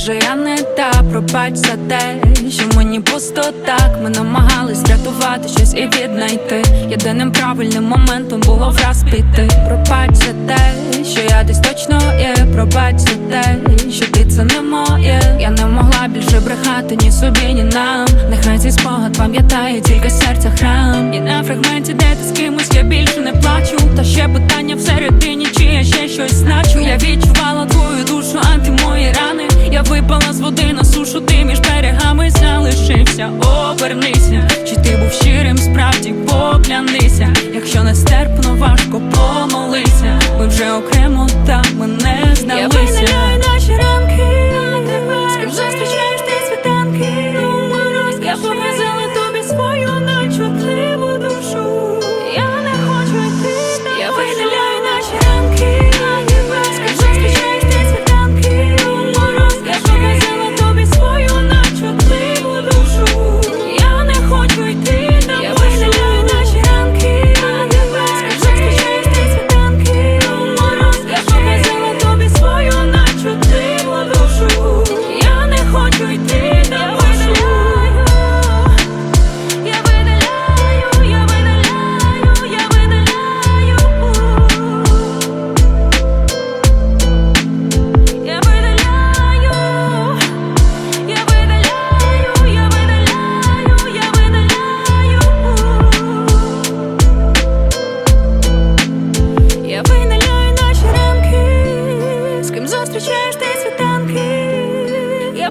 Може, я не та пробач за те, що мені пусто так. Ми намагались врятувати щось і віднайти. Єдиним правильним моментом було враз піти. Пробач за те, що я десь точно є. Пробач за те, що ти це не моє. Я не могла більше брехати ні собі, ні нам. Нехай цей спогад пам'ятає тільки серця храм. І на фрагменті, де ти з кимось, я більше не плачу. Та ще питання всередині, води на сушу, ти між берегами залишився. Обернися, чи ти був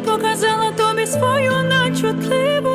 Показала тобі свою начутливу